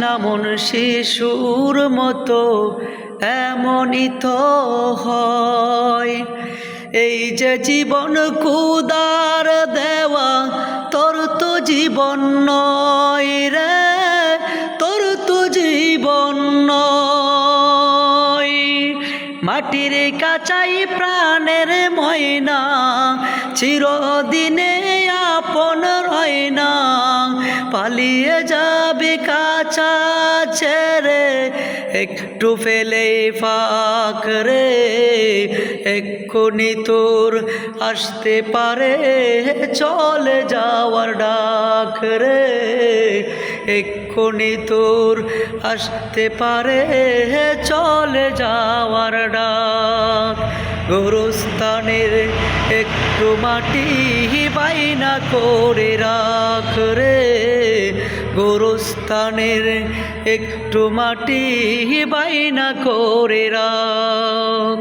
না মন শিশুর মতো, এমনই তো হয়। এই যে জীবন কুদার দেওয়া, তোর তো জীবন নয় রে, তোর তো জীবন নয়। মাটির কাচাই প্রাণের ময়না, চিরদিনে আপন রয় না পালিয়ে যাবে কাছা ছেড়ে, একটু ফেলে ফাঁক রে, এক্ষুনি তোর আসতে পারে, চলে যাওয়ার ডাক রে, এক্ষুনি তোর আসতে পারে, চলে যাওয়ার ডাক। গোরস্থানের একটু মাটি বাইনা করে রাখ রে গোরস্থানের একটু মাটি বাইনা করে রাখ।